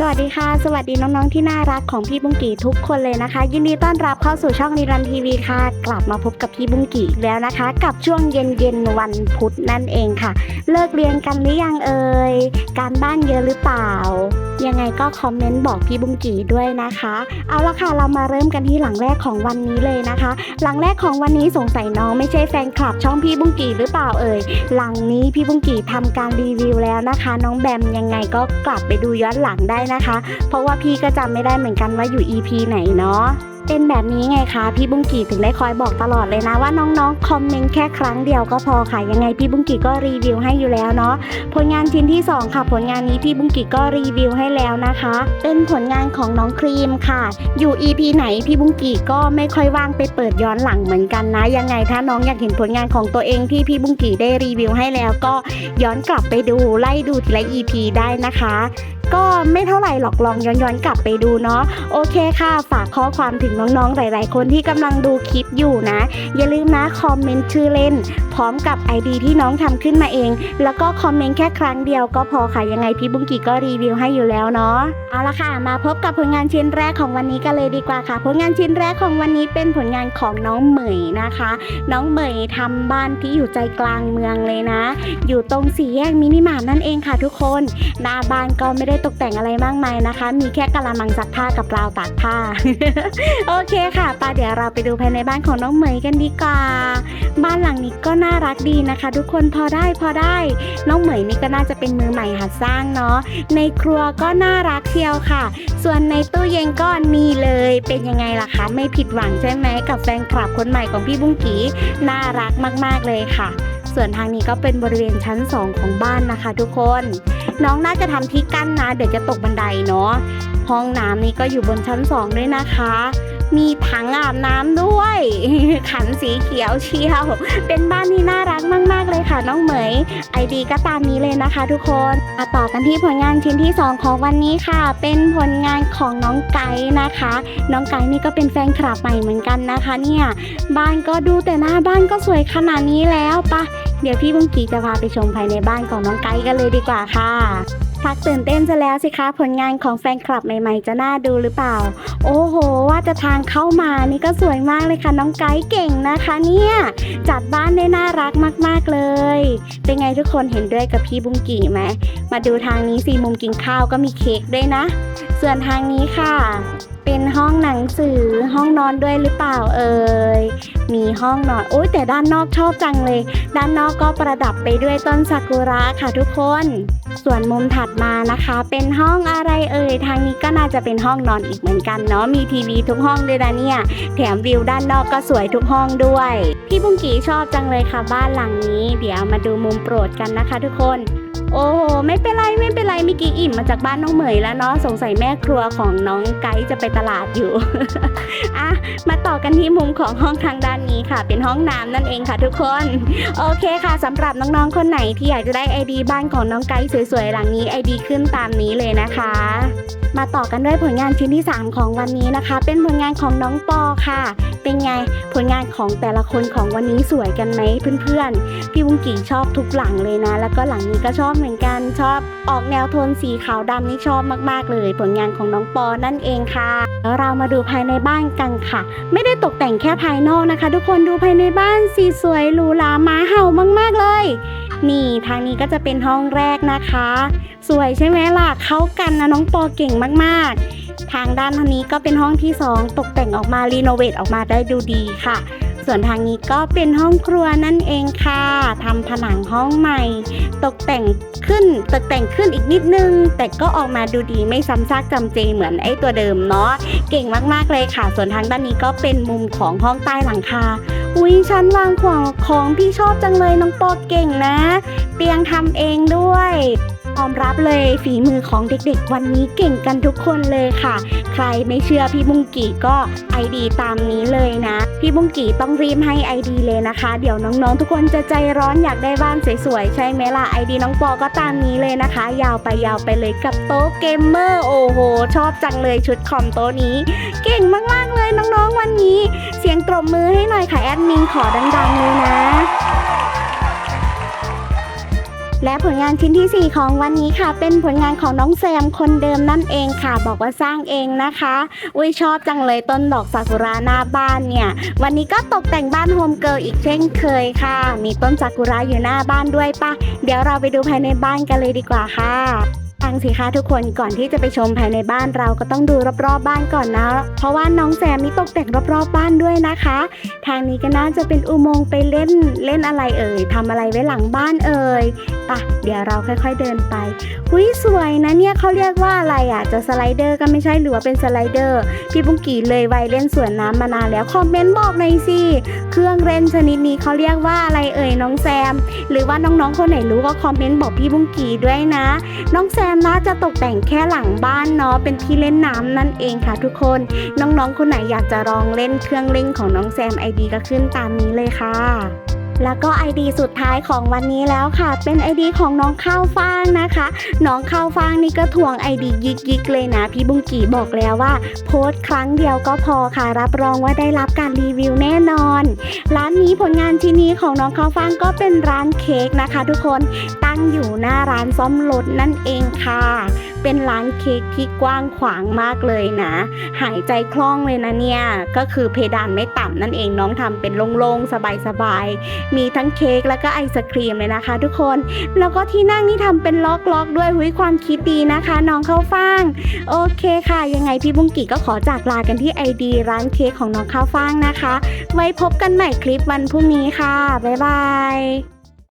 สวัสดีค่ะ สวัสดีน้องๆที่น่ารักของพี่บุ้งกี่ทุกคนเลยนะคะ ยินดีต้อนรับเข้าสู่ช่องนิรันทีวีค่ะ กลับมาพบกับพี่บุ้งกี่แล้วนะคะ กับช่วงเย็นๆวันพุธนั่นเองค่ะ เลิกเรียนกันหรือยังเอ่ยการบ้านเยอะหรือเปล่า ยังไงก็คอมเมนต์บอกพี่บุ้งกี่ด้วยนะคะ เอาละค่ะเรามาเริ่มกันที่หลังแรกของวันนี้เลยนะคะ หลังแรกของวันนี้สงสัยน้องไม่ใช่แฟนคลับช่องพี่บุ้งกี่หรือเปล่าเอ่ยหลังนี้พี่บุ้งกี่ทำการรีวิวแล้วนะคะ น้องแบมยังไงก็กลับไปดูย้อนหลังได้นะคะ เพราะว่าพี่ก็จำไม่ได้เหมือนกันว่าอยู่ EP ไหนเนาะเป็นแบบนี้ไงคะพี่บุ้งกีถึงได้คอยบอกตลอดเลยนะว่าน้องๆคอมเมนต์แค่ครั้งเดียวก็พอค่ะยังไงพี่บุ้งกีก็รีวิวให้อยู่แล้วเนาะผลงานชิ้นที่สองค่ะ ผลงานนี้พี่บุ้งกีก็รีวิวให้แล้วนะคะ เป็นผลงานของน้องครีมค่ะ อยู่ EP ไหนพี่บุ้งกีก็ไม่ค่อยว่างไปเปิดย้อนหลังเหมือนกันนะ ยังไงถ้าน้องอยากเห็นผลงานของตัวเองที่พี่บุ้งกีได้รีวิวให้แล้วก็ย้อนกลับไปดูไล่ดูทีละ EP ได้นะคะ ก็ไม่เท่าไหร่หรอกลองย้อนๆกลับไปดูเนาะโอเคค่ะ ฝากข้อความถึงน้องๆหลาย ๆ คนที่กำลังดูคลิปอยู่นะ อย่าลืมนะคอมเมนต์ชื่อเล่น พร้อมกับ ID ที่น้องทำขึ้นมาเอง แล้วก็คอมเมนต์แค่ครั้งเดียวก็พอค่ะยังไงพี่บุ้งกี้ก็รีวิวให้อยู่แล้วเนาะเอาละค่ะ มาพบกับผลงานชิ้นแรกของวันนี้กันเลยดีกว่าค่ะ ผลงานชิ้นแรกของวันนี้เป็นผลงานของน้องเหมยนะคะ น้องเหมยทำบ้านที่อยู่ใจกลางเมืองเลยนะ อยู่ตรงสี่แยกมินิมาร์ทนั่นเองค่ะทุกคนหน้าบ้านก็ไม่ได้ตกแต่งอะไรมากมายนะคะ มีแค่กะละมังซักผ้ากับราวตากผ้า โอเคค่ะปาเดี๋ยวเราไปดูภายในบ้านของน้องเหมยกันดีกว่า บ้านหลังนี้ก็น่ารักดีนะคะ ทุกคนพอได้พอได้ น้องเหมยนี่ก็น่าจะเป็นมือใหม่หัดสร้างเนาะ ในครัวก็น่ารักเชียวค่ะ ส่วนในตู้เย็นก็นี่เลย เป็นยังไงล่ะคะ ไม่ผิดหวังใช่ไหมกับแฟนคลับคนใหม่ของพี่บุ้งกีน่ารักมาก ๆเลยค่ะ ส่วนทางนี้ก็เป็นบริเวณชั้น 2 ของบ้านนะคะ ทุกคน น้องน่าจะทำที่กั้นนะ เดี๋ยวจะตกบันไดเนาะห้องน้ำนี่ก็อยู่บนชั้น2ด้วยนะคะ มีถังอาบน้ำด้วย ขันสีเขียวเชียว เป็นบ้านที่น่ารักมาก ๆ เลยค่ะน้องเหมย ไอดีก็ตามนี้เลยนะคะทุกคนมาต่อกันที่ผลงานชิ้นที่ 2 ของวันนี้ค่ะ เป็นผลงานของน้องไก่นะคะ น้องไก่นี่ก็เป็นแฟนคลับใหม่เหมือนกันนะคะ เนี่ย บ้านก็ดูแต่หน้าบ้านก็สวยขนาดนี้แล้วปะ เดี๋ยวพี่บุ้งกีจะพาไปชมภายในบ้านของน้องไก่กันเลยดีกว่าค่ะพักตื่นเต้นจะแล้วสิคะผลงานของแฟนคลับใหม่ๆ จะน่าดูหรือเปล่า โอ้โห ว่าจะทางเข้ามานี่ก็สวยมากเลยค่ะน้องไก่เก่งนะคะเนี่ย จัดบ้านได้น่ารักมากๆเลย เป็นไงทุกคนเห็นด้วยกับพี่บุ้งกี่ไหมมาดูทางนี้สิมุมกินข้าวก็มีเค้กด้วยนะ ส่วนทางนี้ค่ะ เป็นห้องหนังสือห้องนอนด้วยหรือเปล่าเอ่ย มีห้องนอนโอ้ยแต่ด้านนอกชอบจังเลย ด้านนอกก็ประดับไปด้วยต้นซากุระค่ะทุกคน ส่วนมุมถัดมานะคะ เป็นห้องอะไรเอ่ยทางนี้ก็น่าจะเป็นห้องนอนอีกเหมือนกันเนาะมีทีวีทุกห้องด้วยนะเนี่ย แถมวิวด้านนอกก็สวยทุกห้องด้วย พี่บุ้งกีชอบจังเลยค่ะบ้านหลังนี้ เดี๋ยวมาดูมุมโปรดกันนะคะ ทุกคน โอ้โหไม่เป็นไรไม่เป็นไรเมื่อกี้อิ่มมาจากบ้านน้องเหมยแล้วเนาะสงสัยแม่ครัวของน้องไกด์จะไปตลาดอยู่ อะมาต่อกันที่มุมของห้องทางด้านนี้ค่ะ เป็นห้องน้ำนั่นเองค่ะทุกคน โอเคค่ะสำหรับน้องๆคนไหนที่อยากจะได้ไอดีบ้านของน้องไกด์สวยๆหลังนี้ไอดีขึ้นตามนี้เลยนะคะ มาต่อกันด้วยผลงานชิ้นที่ 3 ของวันนี้นะคะ เป็นผลงานของน้องปอค่ะ เป็นไงผลงานของแต่ละคนของวันนี้สวยกันไหมเพื่อนๆ พี่บุ้งกี่ชอบทุกหลังเลยนะ แล้วก็หลังนี้ก็ชอบเหมือนกันชอบออกแนวโทนสีขาวดำนี่ชอบมากๆเลย ผลงานของน้องปอนั่นเองค่ะ แล้วเรามาดูภายในบ้านกันค่ะ ไม่ได้ตกแต่งแค่ภายนอกนะคะ ทุกคนดูภายในบ้านสีสวยหรูหรามาเห่ามาก ๆเลย นี่ทางนี้ก็จะเป็นห้องแรกนะคะ สวยใช่ไหมล่ะ เข้ากันนะน้องปอเก่งมากๆ ทางด้านทางนี้ก็เป็นห้องที่ 2 ตกแต่งออกมารีโนเวทออกมาได้ดูดีค่ะ ส่วนทางนี้ก็เป็นห้องครัวนั่นเองค่ะทำผนังห้องใหม่ ตกแต่งขึ้นตกแต่งขึ้นอีกนิดนึง แต่ก็ออกมาดูดีไม่ซ้ำซากจำเจเหมือนไอ้ตัวเดิมเนาะเก่งมากๆเลยค่ะ ส่วนทางด้านนี้ก็เป็นมุมของห้องใต้หลังคาอุ้ยชั้นวางของของพี่ชอบจังเลยน้องปอเก่งนะ เตียงทำเองด้วยยอมรับเลยฝีมือของเด็กๆ วันนี้เก่งกันทุกคนเลยค่ะ ใครไม่เชื่อพี่บุ้งกี่ก็ไอดีตามนี้เลยนะ พี่บุ้งกี่ต้องรีบให้ไอดีเลยนะคะ เดี๋ยวน้องๆ ทุกคนจะใจร้อนอยากได้บ้านสวยๆ ใช่ไหมล่ะไอดีน้องปอก็ตามนี้เลยนะคะ ยาวไปยาวไปเลยกับโต๊ะเกมเมอร์โอ้โห ชอบจังเลยชุดคอมโต๊ะนี้ เก่งมากๆเลยน้องๆวันนี้ เสียงตบมือให้หน่อยค่ะแอดมินขอดังๆเลยนะ และผลงานชิ้นที่ 4 ของวันนี้ค่ะ เป็นผลงานของน้องแซมคนเดิมนั่นเองค่ะ บอกว่าสร้างเองนะคะอุ้ยชอบจังเลยต้นดอกซากุระหน้าบ้านเนี่ย วันนี้ก็ตกแต่งบ้านโฮมเกิร์ลอีกเช่นเคยค่ะ มีต้นซากุระอยู่หน้าบ้านด้วยปะเดี๋ยวเราไปดูภายในบ้านกันเลยดีกว่าค่ะ งสิคะทุกคนก่อนที่จะไปชมภายในบ้านเราก็ต้องดูรอบๆบ้านก่อนนะ เพราะว่าน้องแซมนี่ตกแต่งรอบๆบ้านด้วยนะคะ ทางนี้ก็น่าจะเป็นอุโมงค์ไปเล่นเล่นอะไรเอ่ยทำอะไรไว้หลังบ้านเอ่ยปะเดี๋ยวเราค่อยๆเดินไปหุยสวยนะเนี่ยเขาเรียกว่าอะไรอะจะสไลเดอร์ก็ไม่ใช่หรือว่าเป็นสไลเดอร์พี่บุ้งกี่เลยวัยเล่นสวนน้ำมานานแล้วคอมเมนต์บอกหน่อยสิเครื่องเล่นชนิดนี้เขาเรียกว่าอะไรเอ่ยน้องแซม หรือว่าน้องๆคนไหนรู้ก็คอมเมนต์บอกพี่บุ้งกี่ด้วยนะ น้องแซมน่าจะตกแต่งแค่หลังบ้านเนาะเป็นที่เล่นน้ำนั่นเองค่ะทุกคน น้องๆ คนไหนอยากจะลองเล่นเครื่องเล่นของน้องแซมไอดีก็ขึ้นตามนี้เลยค่ะ แล้วก็ ID สุดท้ายของวันนี้แล้วค่ะ เป็น ID ของน้องข้าวฟ่างนะคะ น้องข้าวฟ่างนี่ก็ทวง ID ยิกยิกๆเลยนะพี่บุงกีบอกแล้วว่า โพสต์ครั้งเดียวก็พอค่ะ รับรองว่าได้รับการรีวิวแน่นอน ร้านนี้ผลงานชิ้นนี้ของน้องข้าวฟ่างก็เป็นร้านเค้กนะคะ ทุกคนตั้งอยู่หน้าร้านซ่อมรถนั่นเองค่ะเป็นร้านเค้กที่กว้างขวางมากเลยนะ หายใจคล่องเลยนะเนี่ย ก็คือเพดานไม่ต่ำนั่นเองน้องทำเป็นโล่งๆ สบายๆ มีทั้งเค้กแล้วก็ไอศครีมเลยนะคะ ทุกคน แล้วก็ที่นั่งนี่ทำเป็นล็อกๆ ด้วยหุยความคิดดีนะคะ น้องเข้าฟ่าง โอเคค่ะ ยังไงพี่บุ้งกี่ก็ขอจากลากันที่ไอดีร้านเค้กของน้องข้าวฟ่างนะคะ ไว้พบกันใหม่คลิปวันพรุ่งนี้ค่ะ บ๊ายบาย